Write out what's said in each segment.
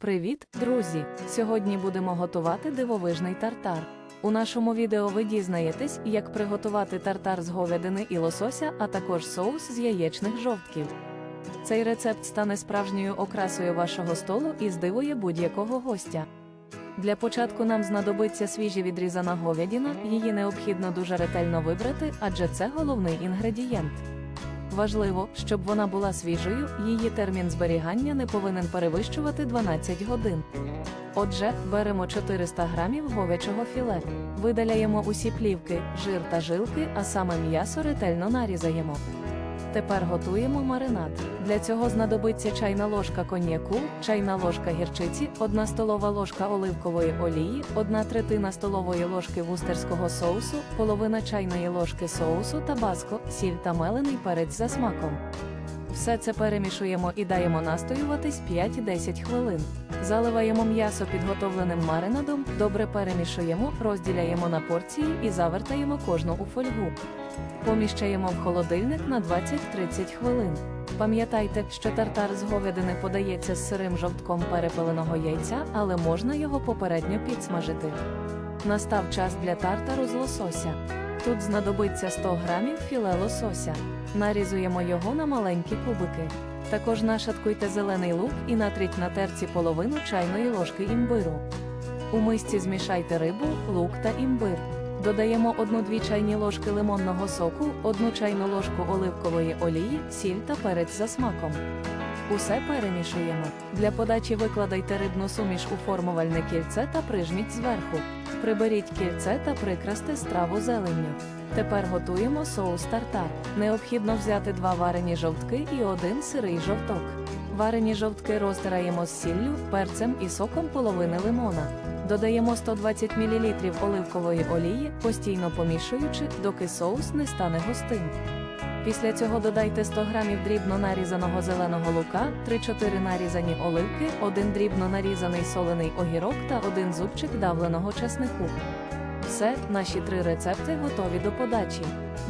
Привіт, друзі! Сьогодні будемо готувати дивовижний тартар. У нашому відео ви дізнаєтесь, як приготувати тартар з говядини і лосося, а також соус з яєчних жовтків. Цей рецепт стане справжньою окрасою вашого столу і здивує будь-якого гостя. Для початку нам знадобиться свіжі відрізана говядина, її необхідно дуже ретельно вибрати, адже це головний інгредієнт. Важливо, щоб вона була свіжою, її термін зберігання не повинен перевищувати 12 годин. Отже, беремо 400 грамів говячого філе, видаляємо усі плівки, жир та жилки, а саме м'ясо ретельно нарізаємо. Тепер готуємо маринад. Для цього знадобиться чайна ложка коньяку, чайна ложка гірчиці, 1 столова ложка оливкової олії, 1 третина столової ложки вустерського соусу, половина чайної ложки соусу табаско, сіль та мелений перець за смаком. Все це перемішуємо і даємо настоюватись 5-10 хвилин. Заливаємо м'ясо підготовленим маринадом, добре перемішуємо, розділяємо на порції і завертаємо кожну у фольгу. Поміщаємо в холодильник на 20-30 хвилин. Пам'ятайте, що тартар з говядини подається з сирим жовтком перепеленого яйця, але можна його попередньо підсмажити. Настав час для тартару з лосося. Тут знадобиться 100 грамів філе лосося. Нарізуємо його на маленькі кубики. Також нашаткуйте зелений лук і натріть на терці половину чайної ложки імбиру. У мисці змішайте рибу, лук та імбир. Додаємо 1-2 чайні ложки лимонного соку, 1 чайну ложку оливкової олії, сіль та перець за смаком. Усе перемішуємо. Для подачі викладайте рибну суміш у формувальне кільце та прижміть зверху. Приберіть кільце та прикрасти страву зеленню. Тепер готуємо соус тартар. Необхідно взяти два варені жовтки і один сирий жовток. Варені жовтки розтираємо з сіллю, перцем і соком половини лимона. Додаємо 120 мл оливкової олії, постійно помішуючи, доки соус не стане густим. Після цього додайте 100 г дрібно нарізаного зеленого лука, 3-4 нарізані оливки, 1 дрібно нарізаний солений огірок та 1 зубчик давленого чеснику. Все, наші три рецепти готові до подачі.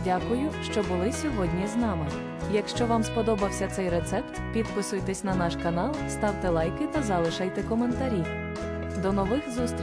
Дякую, що були сьогодні з нами. Якщо вам сподобався цей рецепт, підписуйтесь на наш канал, ставте лайки та залишайте коментарі. До нових зустрічей!